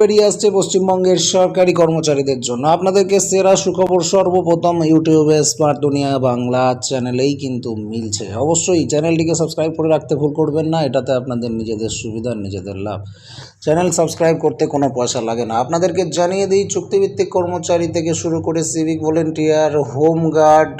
বেরিয়ে আসছে পশ্চিমবঙ্গের সরকারি কর্মচারীদের জন্য। আপনাদেরকে সেরা সুখবর সর্বপ্রথম ইউটিউবে স্মার্ট দুনিয়া বাংলা চ্যানেলেই কিন্তু মিলছে। অবশ্যই চ্যানেলটিকে সাবস্ক্রাইব করে রাখতে ভুল করবেন না, এটাতে আপনাদের নিজেদের সুবিধা, নিজেদের লাভ। চ্যানেল সাবস্ক্রাইব করতে কোনো পয়সা লাগে না। আপনাদেরকে জানিয়ে দিই, চুক্তিভিত্তিক কর্মচারী থেকে শুরু করে সিভিক ভলেন্টিয়ার, হোম গার্ড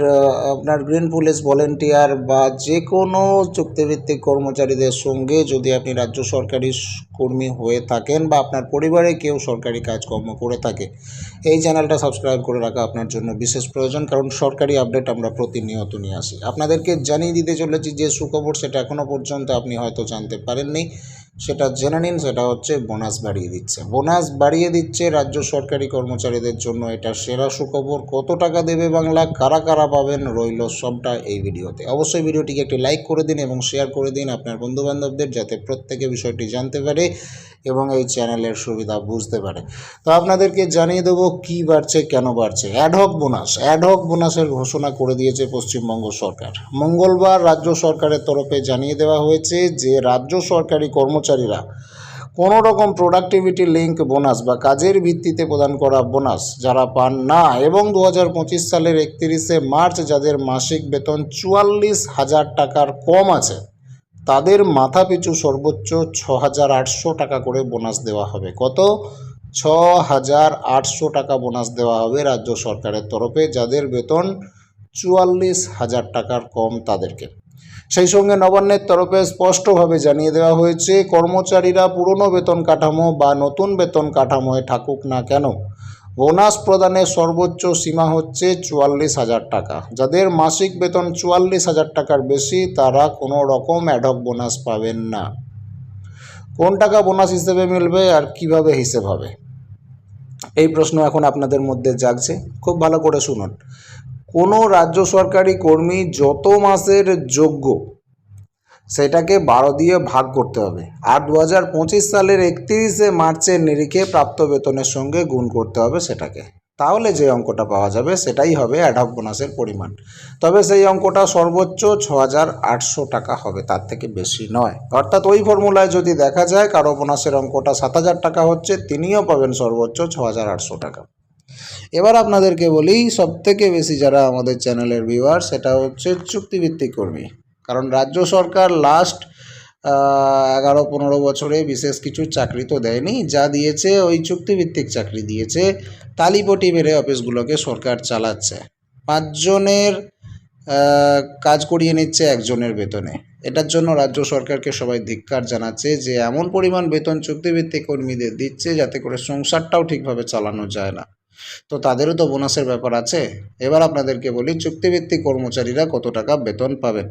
আপনার গ্রিন পুলিশ ভলেন্টিয়ার বা যে কোনো চুক্তিভিত্তিক কর্মচারীদের সঙ্গে যদি আপনি রাজ্য সরকারি কর্মী হয়ে থাকেন বা আপনার পরিবারে কেউ সরকারি কাজকর্ম করে থাকে, এই চ্যানেলটা সাবস্ক্রাইব করে রাখা আপনার জন্য বিশেষ প্রয়োজন, কারণ সরকারি আপডেট আমরা প্রতিনিয়ত নিয়ে আসি। আপনাদেরকে জানিয়ে দিতে চলেছি যে সুখবর সেটা এখনও পর্যন্ত আপনি হয়তো জানতে পারেননি, সেটা জেনে নিন, সেটা হচ্ছে বোনাস বাড়িয়ে দিচ্ছে। বোনাস বাড়িয়ে দিচ্ছে রাজ্য সরকারি কর্মচারীদের জন্য, এটা সেরা সুখবর। কত টাকা দেবে বাংলা, কারা কারা পাবেন রইল সবটা এই ভিডিওতে। অবশ্যই ভিডিওটিকে একটি লাইক করে দিন এবং শেয়ার করে দিন আপনার বন্ধুবান্ধবদের, যাতে প্রত্যেকে বিষয়টি জানতে পারে। এবং এই চ্যানেলের সুবিধা বুঝতে পারে। তো আপনাদেরকে জানিয়ে দেবো কী বাড়ছে, কেন বাড়ছে। অ্যাডহক বোনাস অ্যাডহক বোনাসের ঘোষণা করে দিয়েছে পশ্চিমবঙ্গ সরকার। মঙ্গলবার রাজ্য সরকারের তরফে জানিয়ে দেওয়া হয়েছে যে, রাজ্য সরকারি কর্মচারীরা কোনো রকম প্রোডাক্টিভিটি লিঙ্ক বোনাস বা কাজের ভিত্তিতে প্রদান করা বোনাস যারা পান না এবং দু হাজার পঁচিশ সালের একত্রিশে মার্চ যাদের মাসিক বেতন চুয়াল্লিশ হাজার টাকার কম আছে তাদের মাথাপিছু সর্বোচ্চ ছ হাজার আটশো টাকা করে বোনাস দেওয়া হবে। কত? ছ হাজার আটশো টাকা বোনাস দেওয়া হবে রাজ্য সরকারের তরফে, যাদের বেতন চুয়াল্লিশ হাজার টাকার কম তাদেরকে। সেই সঙ্গে নবান্নের তরফে স্পষ্টভাবে জানিয়ে দেওয়া হয়েছে, কর্মচারীরা পুরনো বেতন কাঠামো বা নতুন বেতন কাঠামোয় থাকুক না কেন? বোনাস প্রদানের সর্বোচ্চ সীমা হচ্ছে চুয়াল্লিশ হাজার টাকা। যাদের মাসিক বেতন চুয়াল্লিশ হাজার টাকার বেশি, তারা কোনো রকম অ্যাডক বোনাস পাবেন না। কোন টাকা বোনাস হিসেবে মিলবে আর কীভাবে হিসেব হবে? এই প্রশ্ন এখন আপনাদের মধ্যে জাগছে। খুব ভালো করে শুনুন। কোনো রাজ্য সরকারি কর্মী যত মাসের যোগ্য সেটাকে বারো দিয়ে ভাগ করতে হবে। আর দু হাজার পঁচিশ সালের একত্রিশে মার্চের নিরিখে প্রাপ্ত বেতনের সঙ্গে গুণ করতে হবে সেটাকে। তাহলে যে অঙ্কটা পাওয়া যাবে সেটাই হবে অ্যাডহক বোনাসের পরিমাণ। তবে সেই অঙ্কটা সর্বোচ্চ ছ টাকা হবে, তার থেকে বেশি নয়। অর্থাৎ ওই ফর্মুলায় যদি দেখা যায় কারও বোনাসের অঙ্কটা সাত হাজার টাকা হচ্ছে, তিনিও পাবেন সর্বোচ্চ ছ টাকা। এবার আপনাদেরকে বলি সব থেকে বেশি যারা আমাদের চ্যানেলের ভিউয়ার সেটা হচ্ছে চুক্তিভিত্তিক কর্মী। কারণ রাজ্য সরকার লাস্ট এগারো পনেরো বছরে বিশেষ কিছু চাকরি তো দেয়নি, যা দিয়েছে ওই চুক্তিভিত্তিক চাকরি দিয়েছে, তালিপটি মেরে অফিসগুলোকে সরকার চালাচ্ছে। পাঁচজনের কাজ করিয়ে নিচ্ছে একজনের বেতনে। এটার জন্য রাজ্য সরকারকে সবাই ধিক্কার জানাচ্ছে যে এমন পরিমাণ বেতন চুক্তিভিত্তিক কর্মীদের দিচ্ছে যাতে করে সংসারটাও ঠিকভাবে চালানো যায় না। তো তাদেরও তো বোনাসের ব্যাপার আছে। এবার আপনাদেরকে বলি, চুক্তিভিত্তিক কর্মচারীরা কত টাকা বেতন পাবেন?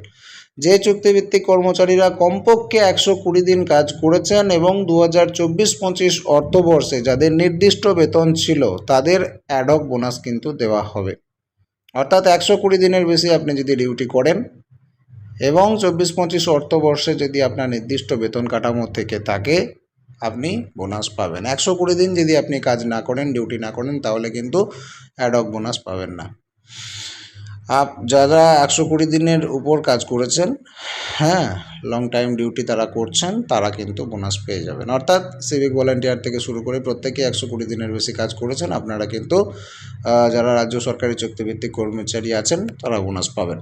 যে চুক্তিভিত্তিক কর্মচারীরা কমপক্ষে একশো কুড়ি দিন কাজ করেছেন এবং দু হাজার চব্বিশ পঁচিশ অর্থবর্ষে যাদের নির্দিষ্ট বেতন ছিল, তাদের অ্যাডক বোনাস কিন্তু দেওয়া হবে। অর্থাৎ একশো কুড়ি দিনের বেশি আপনি যদি ডিউটি করেন এবং চব্বিশ পঁচিশ অর্থবর্ষে যদি আপনার নির্দিষ্ট বেতন কাঠামো থেকে থাকে, আপনি বোনাস পাবেন। একশো কুড়ি দিন যদি আপনি কাজ না করেন ডিউটি না করেন, তাহলে কিন্তু অ্যাডক বোনাস পাবেন না। আপ, যারা একশো কুড়ি দিনের উপর কাজ করেছেন হ্যাঁ লং টাইম ডিউটি তারা করছেন, তারা কিন্তু বোনাস পেয়ে যাবেন। অর্থাৎ সিভিক ভলেন্টিয়ার থেকে শুরু করে প্রত্যেকে একশো কুড়ি দিনের বেশি কাজ করেছেন, আপনারা কিন্তু যারা রাজ্য সরকারি চুক্তিভিত্তিক কর্মচারী আছেন, তারা বোনাস পাবেন।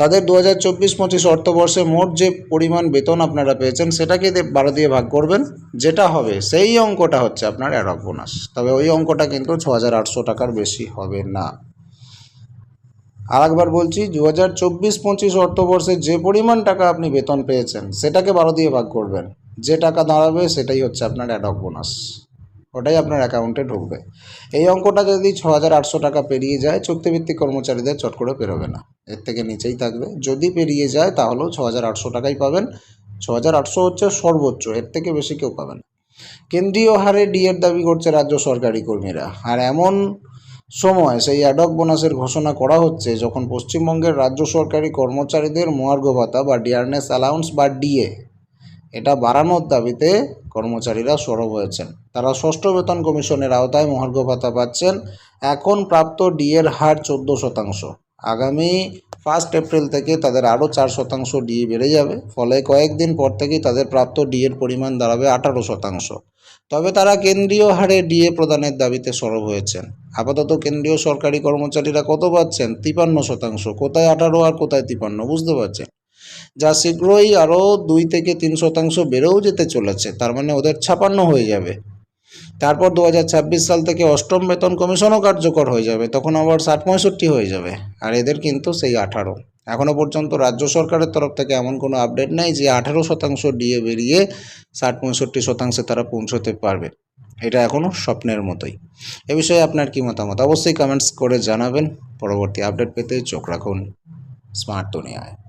তাদের দু হাজার চব্বিশ পঁচিশ অর্থবর্ষে মোট যে পরিমাণ বেতন আপনারা পেয়েছেন, সেটাকে বারো দিয়ে ভাগ করবেন, যেটা হবে, সেই অঙ্কটা হচ্ছে আপনার অ্যাডক বোনাস তবে ওই অঙ্কটা কিন্তু ছ হাজার আটশো টাকার বেশি হবে না। আর একবার বলছি দু হাজার চব্বিশ পঁচিশ অর্থবর্ষে যে পরিমাণ টাকা আপনি বেতন পেয়েছেন, সেটাকে বারো দিয়ে ভাগ করবেন। যে টাকা দাঁড়াবে, সেটাই হচ্ছে আপনার অ্যাডক বোনাস ওটাই আপনার অ্যাকাউন্টে ঢুকবে। এই অঙ্কটা যদি ছ হাজার আটশো টাকা পেরিয়ে যায়, চুক্তিভিত্তিক কর্মচারীদের চট করে পেরোবে না। এর থেকে নিচেই থাকবে। যদি পেরিয়ে যায়, তাহলেও ছ হাজার আটশো টাকাই পাবেন। ছ হাজার আটশো হচ্ছে সর্বোচ্চ, এর থেকে বেশি কেউ পাবেন। কেন্দ্রীয় হারে ডিএর দাবি করছে রাজ্য সরকারি কর্মীরা। আর এমন সময় সেই অ্যাডক বোনাসের ঘোষণা করা হচ্ছে যখন পশ্চিমবঙ্গের রাজ্য সরকারি কর্মচারীদের মহার্ঘ ভাতা বা ডিয়ারনেস অ্যালাউন্স বা ডিএ এটা বাড়ানোর দাবিতে কর্মচারীরা সরব হয়েছেন। তারা ষষ্ঠ বেতন কমিশনের আওতায় মহার্ঘ ভাতা পাচ্ছেন। এখন প্রাপ্ত ডিএর হার চোদ্দ শতাংশ। আগামী ফার্স্ট এপ্রিল থেকে তাদের আরও চার শতাংশ ডিএ বেড়ে যাবে। ফলে কয়েকদিন পর থেকেই তাদের প্রাপ্ত ডিএর পরিমাণ দাঁড়াবে আঠারো শতাংশ। তবে তারা কেন্দ্রীয় হারে ডিএ প্রদানের দাবিতে সরব হয়েছেন। আপাতত কেন্দ্রীয় সরকারি কর্মচারীরা কত পাচ্ছেন? তিপান্ন শতাংশ। কোথায় আঠারো আর কোথায় তিপান্ন? বুঝতে পারছেন? যা শীঘ্রই আরও দুই থেকে তিন শতাংশ বেড়েও যেতে চলেছে, তার মানে ওদের ছাপান্ন হয়ে যাবে। তারপর দু হাজার ছাব্বিশ সাল থেকে অষ্টম বেতন কমিশনও কার্যকর হয়ে যাবে, তখন আবার ষাট পঁয়ষট্টি হয়ে যাবে, আর এদের কিন্তু সেই আঠারো। এখনও পর্যন্ত রাজ্য সরকারের তরফ থেকে এমন কোনো আপডেট নেই যে আঠারো শতাংশ ডিএ বেরিয়ে ষাট পঁয়ষট্টি শতাংশে তারা পৌঁছতে পারবে। এটা এখনও স্বপ্নের মতোই। এ বিষয়ে আপনার কি মতামত? অবশ্যই কমেন্টস করে জানাবেন। পরবর্তী আপডেট পেতে চোখ রাখুন স্মার্ট দুনিয়ায়।